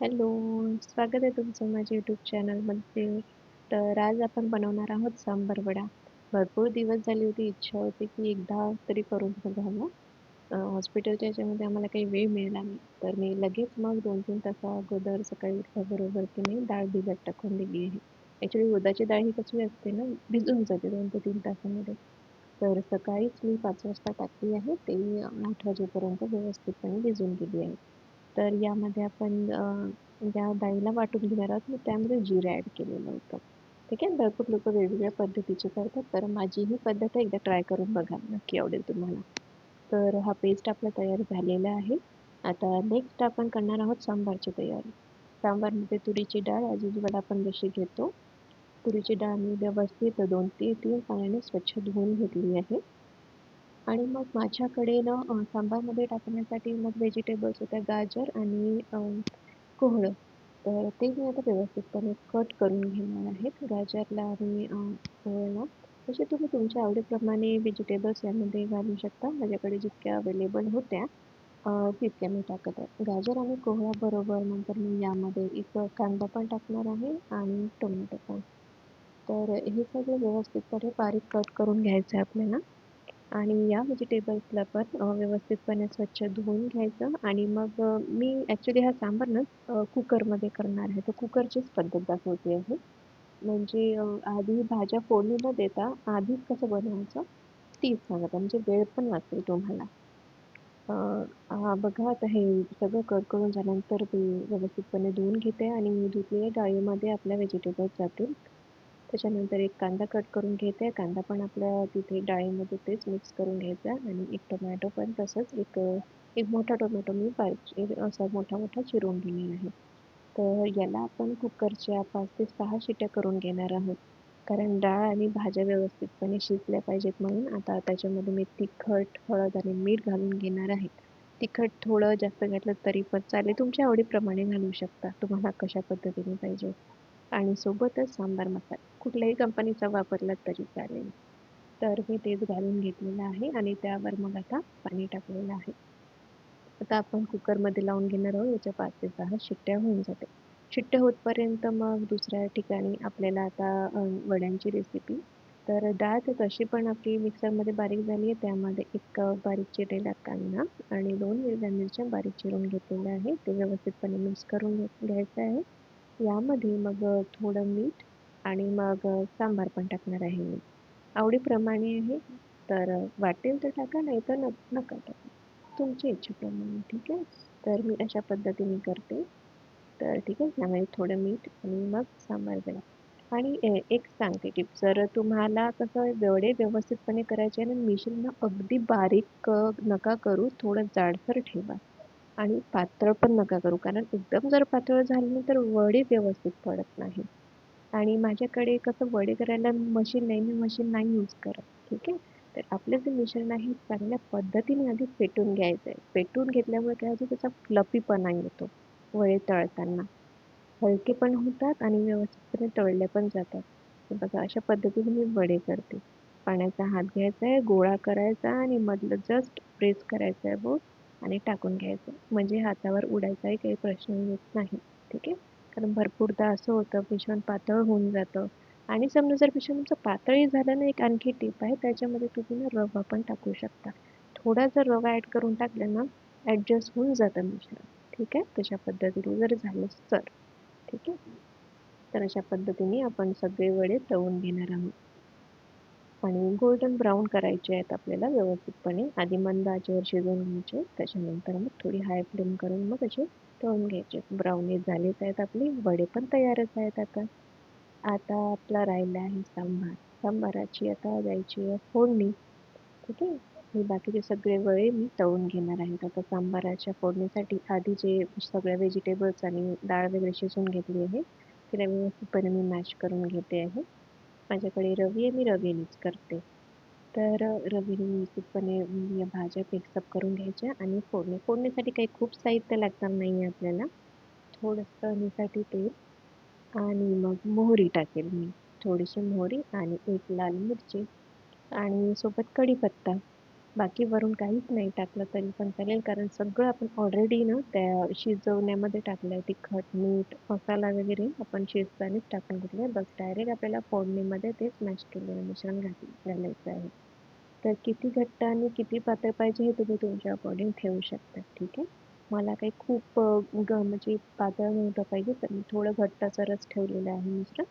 Hello स्वागत आहे तुमचं माझ्या यूट्यूब चॅनलमध्ये तर आज आपण बनवणार आहोत सांबार वडा. भरपूर दिवस झाली होती इच्छा होती की एकदा तरी करून बघावं. हॉस्पिटलच्या याच्यामध्ये आम्हाला काही वेळ मिळाला नाही. तर मी लगेच मग दोन तीन तासा अगोदर सकाळी उठल्याबरोबर तिने डाळ भिजत टाकून दिली आहे. ॲक्च्युली उदाची डाळ ही कशी असते ना भिजून जाते दोन ते तीन तासामध्ये. तर सकाळीच मी पाच वाजता टाकली आहे ते आठ वाजेपर्यंत व्यवस्थितपणे भिजून गेली आहे. तर यामध्ये आपण ज्या डाळीला वाटून घेणार आहोत. मी त्यामध्ये जिरे ॲड केलेलं होतं. ठीक आहे? भरपूर लोक वेगवेगळ्या पद्धतीचे करतात. तर माझी ही पद्धत एकदा ट्राय करून बघा. नक्की आवडेल तुम्हाला. तर हा पेस्ट आपला तयार झालेला आहे. आता नेक्स्ट आपण करणार आहोत सांबारची तयारी. सांबारमध्ये तुरीची डाळ अजिबात आपण जशी घेतो तुरीची डाळ मी व्यवस्थित दोन ते तीन पाण्याने स्वच्छ धुवून घेतली आहे. आणि मग माझ्याकडे ना सांबारमध्ये टाकण्यासाठी मग व्हेजिटेबल्स होत्या गाजर आणि कोहळं. तर ते मी आता व्यवस्थितपणे कट करून घेणार आहेत गाजरला आणि कोहळला. तसे तुम्ही तुमच्या आवडीप्रमाणे व्हेजिटेबल्स यामध्ये घालू शकता. माझ्याकडे जितक्या अवेलेबल होत्या तितक्या मी टाकत आहे. गाजर आणि कोहळ्याबरोबर नंतर मी यामध्ये एक कांदा पण टाकणार आहे आणि टोमॅटो पण. तर हे सगळं व्यवस्थितपणे बारीक कट करून घ्यायचं आहे आपल्याला. आणि या व्हेजिटेबल्सला पण व्यवस्थितपणे स्वच्छ धुवून घ्यायचं आणि मग मी ॲक्च्युली हा सांबार ना कुकरमध्ये करणार आहे. तर कुकरचीच पद्धत दाखवते आहे. म्हणजे आधी भाज्या फोडणी न देता आधीच कसं बनवायचं तीच सांगत. म्हणजे वेळ पण वाचेल तुम्हाला. बघा आता हे सगळं कट करून झाल्यानंतर ते व्यवस्थितपणे धुवून घेते आणि धुतलेल्या डाळीमध्ये आपल्या व्हेजिटेबल्स जातील त्याच्यानंतर एक कांदा कट करून घेते कांदा पण आपल्या तिथे डाळीमध्ये तेच मिक्स करून घ्यायचा आणि एक टोमॅटो पण तसंच एक एक मोठा टोमॅटो मी बारीक असा मोठा मोठा चिरून घेणार आहे. तर याला आपण कुकरच्या पाच ते सहा शिट्या करून घेणार आहोत. कारण डाळ आणि भाज्या व्यवस्थितपणे शिजल्या पाहिजेत म्हणून आता त्याच्यामध्ये मी तिखट हळद आणि मीठ घालून घेणार आहे. तिखट थोडं जास्त घातलं तरी पण चालेल. तुमच्या आवडीप्रमाणे घालू शकता. तुम्हाला कशा पद्धतीने पाहिजे. आणि सोबतच सांबार मसाला. कुठल्याही कंपनीचा वापरला तरी चालेल. तर मी तेच घालून घेतलेलं आहे आणि त्यावर मग आता पाणी टाकलेलं आहे. आता आपण कुकरमध्ये लावून घेणार आहोत. याच्या पाच ते सहा शिट्ट्या होऊन जाते शिट्ट्या होतपर्यंत मग दुसऱ्या ठिकाणी आपल्याला आता वड्यांची रेसिपी तर डाळ तर तशी पण आपली मिक्सरमध्ये बारीक झाली आहे. त्यामध्ये एक बारीक चिरलेला कांदा आणि दोन हिरव्या मिरच्या बारीक चिरून घेतलेल्या आहे ते व्यवस्थितपणे मिक्स करून घ्यायचं आहे. यामध्ये मग थोडं मीठ आणि मग सांबार पण टाकणार आहे मी. आवडीप्रमाणे आहे तर वाटेल तर टाका नाही तर नका टाका. तुमच्या इच्छेप्रमाणे ठीक आहे? तर मी अशा पद्धतीने करते. तर ठीक आहे त्यामध्ये थोडं मीठ आणि मग सांबार द्या आणि एक सांगते टिप. जर तुम्हाला कसं वडे व्यवस्थितपणे करायचे आणि मिश्रण अगदी बारीक नका करू थोडं जाडसर ठेवा. आणि पातळ पण नका करू. कारण एकदम जर पातळ झालं तर वडे व्यवस्थित पडत नाही. आणि माझ्याकडे कसं वडे करायला मशीन नाही मी मशीन नाही यूज करत. ठीक आहे? तर आपलं जे मिश्रण आहे चांगल्या पद्धतीने आधी पेटून घ्यायचं आहे पेटून घेतल्यामुळे काय होतं त्याचा फ्लपीपणा येतो वडे तळताना. हलके पण होतात आणि व्यवस्थितपणे तळले पण जातात. बघा अशा पद्धतीने मी वडे करते. पाण्याचा हात घ्यायचा आहे गोळा करायचा आणि मधलं जस्ट प्रेस करायचं आहे बोट आणि टाकून घ्यायचं. म्हणजे हातावर उडायचाही काही प्रश्न येत नाही. ठीक आहे? कारण भरपूरदा असं होतं मिश्रण पातळ होऊन जातं. आणि समजा जर मिश्रण तुमचं पातळही झालं ना एक आणखी टीप आहे त्याच्यामध्ये तुम्ही ना रवा पण टाकू शकता. थोडा जर रवा ॲड करून टाकलं ना ॲडजस्ट होऊन जातं मिश्रण. ठीक आहे? तशा पद्धतीने जर झालं तर. ठीक आहे? तर अशा पद्धतीने आपण सगळे वडे तळून घेणार आहोत. आणि गोल्डन ब्राऊन करायचे आहेत आपल्याला व्यवस्थितपणे. आधी मंद आचेवर शिजवून घ्यायचे त्याच्यानंतर मग थोडी हाय फ्लेम करून मग असे तळून घ्यायचे. ब्राऊनी झालेच आहेत आपले वडे पण तयारच आहेत आता. आता आपला राहिला आहे सांबार. सांबाराची आता द्यायची आहे फोडणी. ठीक आहे? हे बाकीचे सगळे वळे मी तळून घेणार आहेत. आता सांबाराच्या फोडणीसाठी आधी जे सगळ्या व्हेजिटेबल्स आणि डाळ वगैरे शिजवून घेतली आहे तिला व्यवस्थितपणे मी मॅश करून घेते आहे. माझ्याकडे रवी आहे मी रवीनेच करते. तर रवीने व्यवस्थितपणे या भाज्या मिक्सअप करून घ्यायच्या आणि फोडणी फोडणीसाठी काही खूप साहित्य लागणार नाही आहे आपल्याला. थोडंसं तळणीसाठी तेल आणि मग मोहरी टाकेल मी. थोडीशी मोहरी आणि एक लाल मिरची आणि सोबत कढीपत्ता. बाकी वरून काहीच नाही टाकलं तरी पण चालेल. कारण सगळं आपण ऑलरेडी ना त्या शिजवण्यामध्ये टाकलं आहे तिखट मीठ मसाला वगैरे आपण शिजतानीच टाकून घेतलं आहे बस डायरेक्ट आपल्याला फोडणीमध्ये तेच स्मॅश केलेलं मिश्रण घात घालायचं आहे. तर किती घट्ट आणि किती पातळ पाहिजे हे तुम्ही तुमच्या अकॉर्डिंग ठेवू शकता. ठीक आहे? मला काही खूप ग म्हणजे पातळ नव्हतं पाहिजे तर मी थोडं घट्ट रस ठेवलेलं आहे मिश्रण.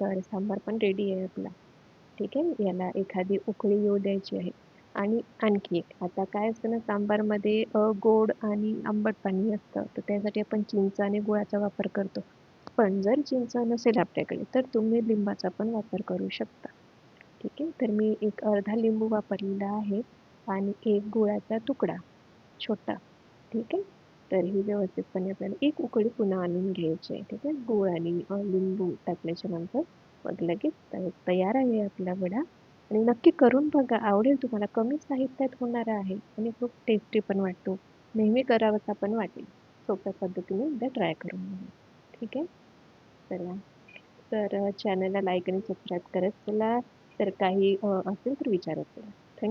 तर सांबार पण रेडी आहे आपला. ठीक आहे? याला एखादी उकळी येऊ द्यायची आहे. आणि आणखी एक. आता काय असतं ना सांबारमध्ये गोड आणि आंबट पाणी असतं. तर त्यासाठी आपण चिंच आणि गुळाचा वापर करतो. पण जर चिंच नसेल आपल्याकडे तर तुम्ही लिंबाचा पण वापर करू शकता. ठीक आहे? तर मी एक अर्धा लिंबू वापरलेला आहे आणि एक गुळाचा तुकडा छोटा. ठीक आहे? तर ही व्यवस्थितपणे आपल्याला एक उकळी पुन्हा आणून घ्यायची आहे. ठीक आहे? गुळ आणि लिंबू टाकल्याच्या नंतर मग लगेच तयार आहे आपला वडा. आणि नक्की करून बघा आवडेल तुम्हाला. कमी साहित्यात होणारा आहे आणि खूप टेस्टी पण वाटतो. नेहमी करावासा पण वाटेल. सोप्या पद्धतीने एकदा ट्राय करून बघा. ठीक आहे? चला. तर चॅनलला लाईक आणि सबस्क्राईब करत चला. तर काही असेल तर विचारत चला.